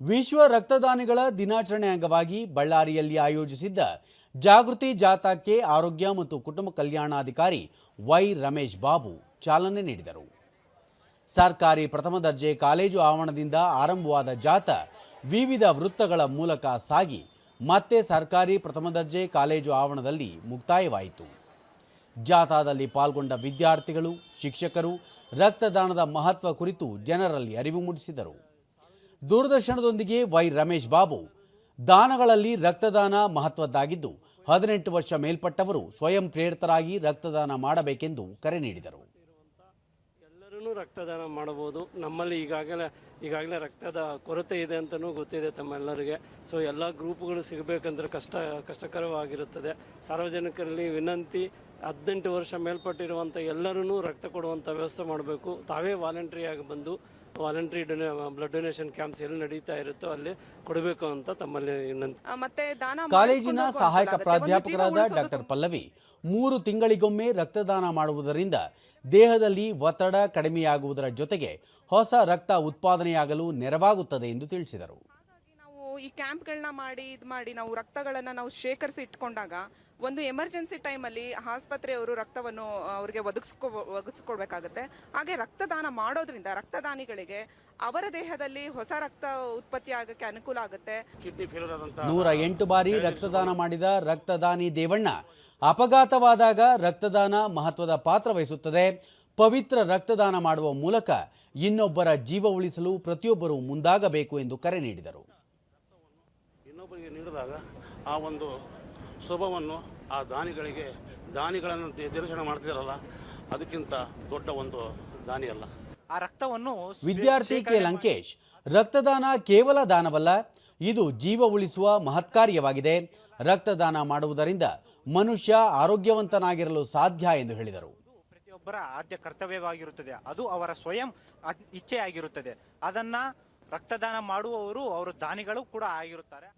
ವಿಶ್ವ ರಕ್ತದಾನಿಗಳ ದಿನಾಚರಣೆ ಅಂಗವಾಗಿ ಬಳ್ಳಾರಿಯಲ್ಲಿ ಆಯೋಜಿಸಿದ್ದ ಜಾಗೃತಿ ಜಾಥಾಕ್ಕೆ ಆರೋಗ್ಯ ಮತ್ತು ಕುಟುಂಬ ಕಲ್ಯಾಣಾಧಿಕಾರಿ ವೈ ರಮೇಶ್ ಬಾಬು ಚಾಲನೆ ನೀಡಿದರು. ಸರ್ಕಾರಿ ಪ್ರಥಮ ದರ್ಜೆ ಕಾಲೇಜು ಆವರಣದಿಂದ ಆರಂಭವಾದ ಜಾಥಾ ವಿವಿಧ ವೃತ್ತಗಳ ಮೂಲಕ ಸಾಗಿ ಮತ್ತೆ ಸರ್ಕಾರಿ ಪ್ರಥಮ ದರ್ಜೆ ಕಾಲೇಜು ಆವರಣದಲ್ಲಿ ಮುಕ್ತಾಯವಾಯಿತು. ಜಾಥಾದಲ್ಲಿ ಪಾಲ್ಗೊಂಡ ವಿದ್ಯಾರ್ಥಿಗಳು, ಶಿಕ್ಷಕರು, ರಕ್ತದಾನದ ಮಹತ್ವ ಕುರಿತು ಜನರಲ್ಲಿ ಅರಿವು ಮೂಡಿಸಿದರು. ದೂರದರ್ಶನದೊಂದಿಗೆ ವೈ ರಮೇಶ್ ಬಾಬು. ದಾನಗಳಲ್ಲಿ ರಕ್ತದಾನ ಮಹತ್ವದ್ದಾಗಿದ್ದು, ಹದಿನೆಂಟು ವರ್ಷ ಮೇಲ್ಪಟ್ಟವರು ಸ್ವಯಂ ಪ್ರೇರಿತರಾಗಿ ರಕ್ತದಾನ ಮಾಡಬೇಕೆಂದು ಕರೆ ನೀಡಿದರು. ಎಲ್ಲರೂ ರಕ್ತದಾನ ಮಾಡಬಹುದು. ನಮ್ಮಲ್ಲಿ ಈಗಾಗಲೇ ಈಗಾಗಲೇ ರಕ್ತದ ಕೊರತೆ ಇದೆ ಅಂತಲೂ ಗೊತ್ತಿದೆ ತಮ್ಮೆಲ್ಲರಿಗೆ. ಸೊ ಎಲ್ಲ ಗ್ರೂಪ್ಗಳು ಸಿಗಬೇಕಂದ್ರೆ ಕಷ್ಟ, ಕಷ್ಟಕರವಾಗಿರುತ್ತದೆ. ಸಾರ್ವಜನಿಕರಲ್ಲಿ ವಿನಂತಿ ಹದಿನೆಂಟು ವರ್ಷ ಮೇಲ್ಪಟ್ಟಿರುವಂಥ ಎಲ್ಲರೂ ರಕ್ತ ಕೊಡುವಂಥ ವ್ಯವಸ್ಥೆ ಮಾಡಬೇಕು. ತಾವೇ ವಾಲಂಟ್ರಿಯಾಗಿ ಬಂದು ವಾಲಂಟ್ರಿ ಡೊನೇ ಬ್ಲಡ್ ಡೊನೇಷನ್ ಕ್ಯಾಂಪ್ಸ್ ಎಲ್ಲಿ ನಡೀತಾ ಇರುತ್ತೋ ಅಲ್ಲಿ ಕೊಡಬೇಕು ಅಂತ ತಮ್ಮಲ್ಲಿ ವಿನಂತಿ. ಮತ್ತೆ ದಾನ ಕಾಲೇಜಿನ ಸಹಾಯಕ ಪ್ರಾಧ್ಯಾಪಕರಾದ ಡಾಕ್ಟರ್ ಪಲ್ಲವಿ ಮೂರು ತಿಂಗಳಿಗೊಮ್ಮೆ ರಕ್ತದಾನ ಮಾಡುವುದರಿಂದ ದೇಹದಲ್ಲಿ ಒತ್ತಡ ಕಡಿಮೆಯಾಗುವುದರ ಜೊತೆಗೆ ಹೊಸ ರಕ್ತ ಉತ್ಪಾದನೆಯಾಗಲು ನೆರವಾಗುತ್ತದೆ ಎಂದು ತಿಳಿಸಿದರು. ಈ ಕ್ಯಾಂಪ್ಗಳನ್ನ ಮಾಡಿ ಇದು ಮಾಡಿ ನಾವು ರಕ್ತಗಳನ್ನು ನಾವು ಶೇಖರಿಸಿ ಇಟ್ಕೊಂಡಾಗ ಒಂದು ಎಮರ್ಜೆನ್ಸಿ ಟೈಮಲ್ಲಿ ಆಸ್ಪತ್ರೆಯವರು ರಕ್ತವನ್ನು ಅವರಿಗೆ ಒದಗಿಸ್ಕೊ ಒದಗಿಸ್ಕೊಡ್ಬೇಕಾಗುತ್ತೆ. ಹಾಗೆ ರಕ್ತದಾನ ಮಾಡೋದ್ರಿಂದ ರಕ್ತದಾನಿಗಳಿಗೆ ಅವರ ದೇಹದಲ್ಲಿ ಹೊಸ ರಕ್ತ ಉತ್ಪತ್ತಿ ಆಗಕ್ಕೆ ಅನುಕೂಲ ಆಗುತ್ತೆ. ಕಿಡ್ನಿ ಫೇಲ್ಯೂರ್ ಆದಂಥ ನೂರ ಎಂಟು ಬಾರಿ ರಕ್ತದಾನ ಮಾಡಿದ ರಕ್ತದಾನಿ ದೇವಣ್ಣ ಅಪಘಾತವಾದಾಗ ರಕ್ತದಾನ ಮಹತ್ವದ ಪಾತ್ರ ವಹಿಸುತ್ತದೆ. ಪವಿತ್ರ ರಕ್ತದಾನ ಮಾಡುವ ಮೂಲಕ ಇನ್ನೊಬ್ಬರ ಜೀವ ಉಳಿಸಲು ಪ್ರತಿಯೊಬ್ಬರು ಮುಂದಾಗಬೇಕು ಎಂದು ಕರೆ ನೀಡಿದರು. ಇನ್ನೊಬ್ಬರಿಗೆ ನೀಡಿದಾಗ ಆ ಒಂದು ಶುಭವನ್ನು ಆ ದಾನಿಗಳಿಗೆ ದಾನಿಗಳನ್ನು ದರ್ಶನ ದಿನಚರಣೆ ಮಾಡ್ತಿದಾರಲ್ಲ ಅದಕ್ಕಿಂತ ದೊಡ್ಡ ಒಂದು ದಾನಿ ಅಲ್ಲ. ಆ ರಕ್ತವನ್ನು ವಿದ್ಯಾರ್ಥಿ ಕೆ. ಲಂಕೇಶ್ ರಕ್ತದಾನ ಕೇವಲ ದಾನವಲ್ಲ ಇದು ಜೀವ ಉಳಿಸುವ ಮಹತ್ಕಾರ್ಯವಾಗಿದೆ ರಕ್ತದಾನ ಮಾಡುವುದರಿಂದ ಮನುಷ್ಯ ಆರೋಗ್ಯವಂತನಾಗಿರಲು ಸಾಧ್ಯ ಎಂದು ಹೇಳಿದರು. ಪ್ರತಿಯೊಬ್ಬರ ಆದ್ಯ ಕರ್ತವ್ಯವಾಗಿರುತ್ತದೆ. ಅದು ಅವರ ಸ್ವಯಂ ಇಚ್ಛೆಯಾಗಿರುತ್ತದೆ. ಅದನ್ನ ರಕ್ತದಾನ ಮಾಡುವವರು ಅವರು ದಾನಿಗಳು ಕೂಡ ಆಗಿರುತ್ತಾರೆ.